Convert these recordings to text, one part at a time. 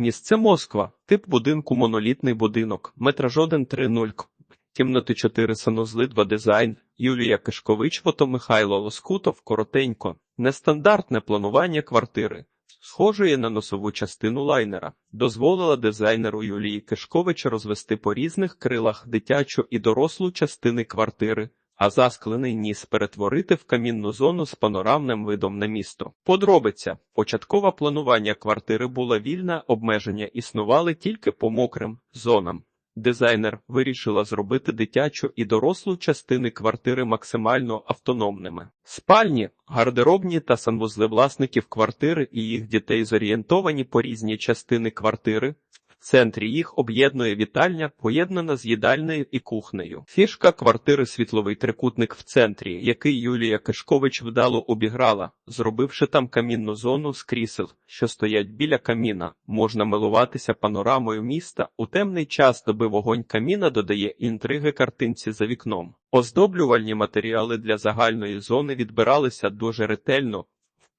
Місце Москва. Тип будинку монолітний будинок. Метраж 1.3.0. Кімнати 4 санузли 2 дизайн. Юлія Кишкович, фото Михайло Лоскутов. Коротенько. Нестандартне планування квартири. Схожої на носову частину лайнера. Дозволила дизайнеру Юлії Кишкович розвести по різних крилах дитячу і дорослу частини квартири, а засклений ніс перетворити в камінну зону з панорамним видом на місто. Подробиця. Початкове планування квартири була вільна, обмеження існували тільки по мокрим зонам. Дизайнер вирішила зробити дитячу і дорослу частини квартири максимально автономними. Спальні, гардеробні та санвузли власників квартири і їх дітей зорієнтовані по різні частини квартири. В центрі їх об'єднує вітальня, поєднана з їдальнею і кухнею. Фішка квартири світловий трикутник в центрі, який Юлія Кишкович вдало обіграла, зробивши там камінну зону з крісел, що стоять біля каміна. Можна милуватися панорамою міста. У темний час доби вогонь каміна додає інтриги картинці за вікном. Оздоблювальні матеріали для загальної зони відбиралися дуже ретельно.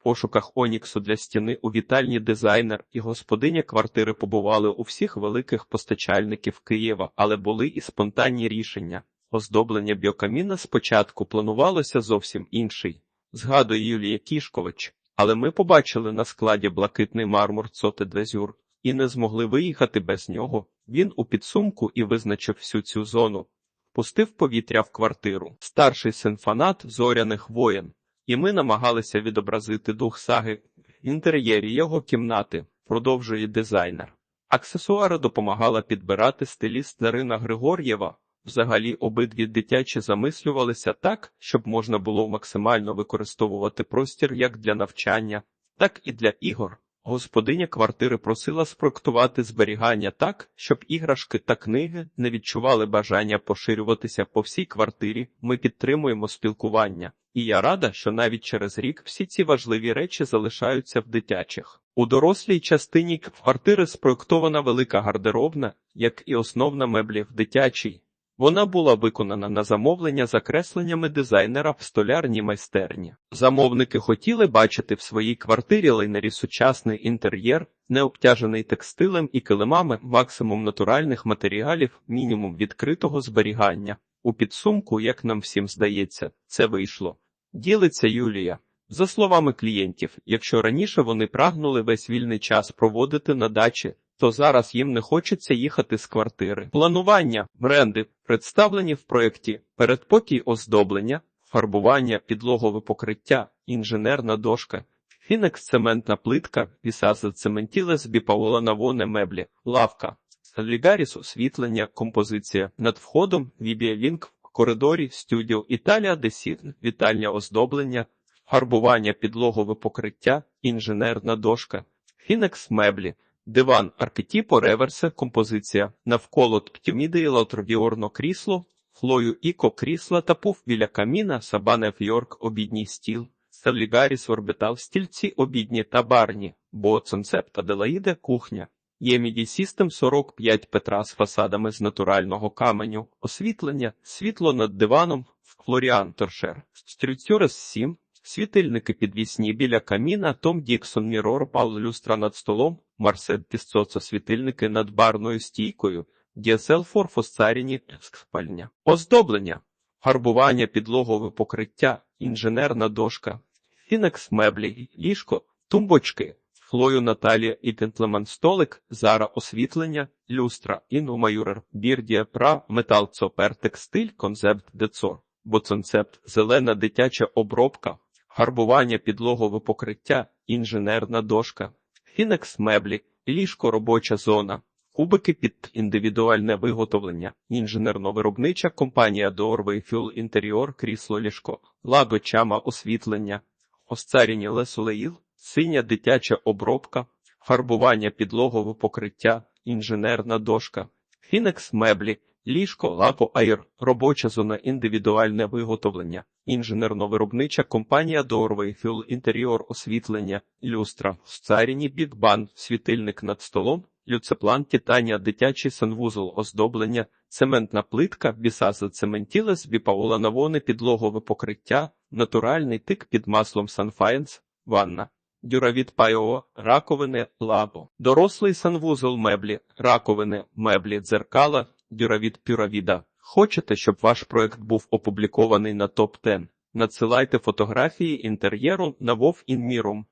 Пошуках Оніксу для стіни у вітальні дизайнер і господиня квартири побували у всіх великих постачальників Києва, але були і спонтанні рішення. Оздоблення біокаміна спочатку планувалося зовсім інший, згадує Юлія Кішкович, але ми побачили на складі блакитний мармур Цоте Двезюр і не змогли виїхати без нього. Він у підсумку і визначив всю цю зону. Пустив повітря в квартиру. Старший син фанат зоряних воєн і ми намагалися відобразити дух саги в інтер'єрі його кімнати, продовжує дизайнер. Аксесуари допомагала підбирати стиліст Дарина Григор'єва. Взагалі обидві дитячі замислювалися так, щоб можна було максимально використовувати простір як для навчання, так і для ігор. Господиня квартири просила спроектувати зберігання так, щоб іграшки та книги не відчували бажання поширюватися по всій квартирі. Ми підтримуємо спілкування, і я рада, що навіть через рік всі ці важливі речі залишаються в дитячих. У дорослій частині квартири спроектована велика гардеробна, як і основна меблі в дитячій. Вона була виконана на замовлення за кресленнями дизайнера в столярній майстерні. Замовники хотіли бачити в своїй квартирі лайнері сучасний інтер'єр, не обтяжений текстилем і килимами, максимум натуральних матеріалів, мінімум відкритого зберігання. У підсумку, як нам всім здається, це вийшло. Ділиться Юлія. За словами клієнтів, якщо раніше вони прагнули весь вільний час проводити на дачі, то зараз їм не хочеться їхати з квартири. Планування, бренди, представлені в проєкті, передпокій оздоблення, фарбування, підлогове покриття, інженерна дошка, фінекс цементна плитка, вісаза цементілес, біпаола навоне меблі, лавка, лігаріс освітлення, композиція. Над входом, вібіалінк в коридорі, студіо Італія, десіт, вітальня оздоблення, фарбування підлогове покриття, інженерна дошка, фінекс меблі. Диван архетіпо реверсе композиція. Навколо птіміди лаутровіорно крісло, флою іко крісла та пуф біля каміна, сабане Йорк обідній стіл, стелігаріс орбітал стільці обідні та барні, бо концепт Аделаїде кухня. Єміді System 45 Петра з фасадами з натурального каменю, освітлення, світло над диваном, Флоріан Торшер, Стрюцюрес 7, світильники підвісні біля каміна, Том Діксон Мірор, Пал люстра над столом, Марсет Пісцоцо світильники над барною стійкою, DSL Форфосцаріні спальня. Оздоблення, фарбування підлогове покриття, інженерна дошка, фінекс меблі, ліжко, тумбочки, флою Наталія і Гентлеман столик, зара освітлення, люстра, іну майорер, бірдія пра, метал цопер, текстиль, концепт децор, боцонцепт, зелена дитяча обробка, фарбування підлогове покриття, інженерна дошка, фінекс меблі, ліжко робоча зона, кубики під індивідуальне виготовлення, інженерно-виробнича компанія Doorway Fuel Interior, крісло ліжко, лаго чама освітлення, осцаріні лесулеїл, синя дитяча обробка, фарбування підлогове покриття, інженерна дошка, фінекс меблі, ліжко, лапо аїр, робоча зона індивідуальне виготовлення, інженерно-виробнича компанія Doorway Fuel інтер'єр освітлення, люстра, сцаріні бікбан, світильник над столом, люцеплан титанія, дитячий санвузол, оздоблення, цементна плитка, бісаза цементілес, біпаола навони, підлогове покриття, натуральний тик під маслом Sunfiance, ванна. Дюравід Пайо, раковини, лабо. Дорослий санвузол меблі, раковини, меблі, дзеркала, дюравіт пюравіда. Хочете, щоб ваш проект був опублікований на топ 10 Надсилайте фотографії інтер'єру на Вов Інмірум.